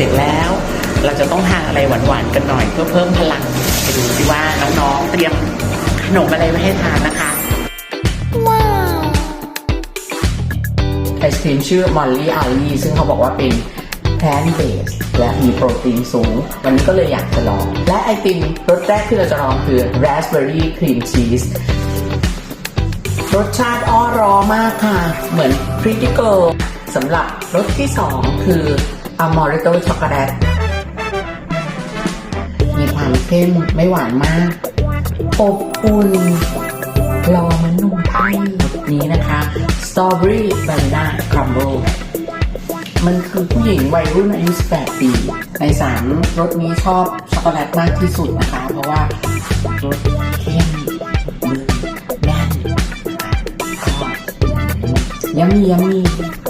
เสร็จแล้ว เราจะต้องทานอะไรหวานๆกันหน่อย เพื่อเพิ่มพลังไปดูสิว่าน้องๆเตรียมขนมอะไรไว้ให้ทานนะคะไอศครีมชื่อมอลลี่อารีซึ่งเขาบอกว่าเป็นแพนเบสและมีโปรตีนสูง วันนี้ก็เลยอยากจะลอง และไอติมรสแรกที่เราจะลองคือราสเบอร์รี่ครีมชีสรสชาติอ้อรอมากค่ะ เหมือน พริ t ิเกิลสำหรับรสที่ 2 คืออ m มอริโตช็อกโกแลตมีความเข้มไม่หวานมาก อบอุ่นรอมันนุ่มไทยนี้นะคะ Strawberry Banana Crumble มันคือผู้หญิงวัยรุ่นอายุ18ปี ในสามรสนี้ชอบช็อกโกแลตมากที่สุดนะคะ เพราะว่ารส มือ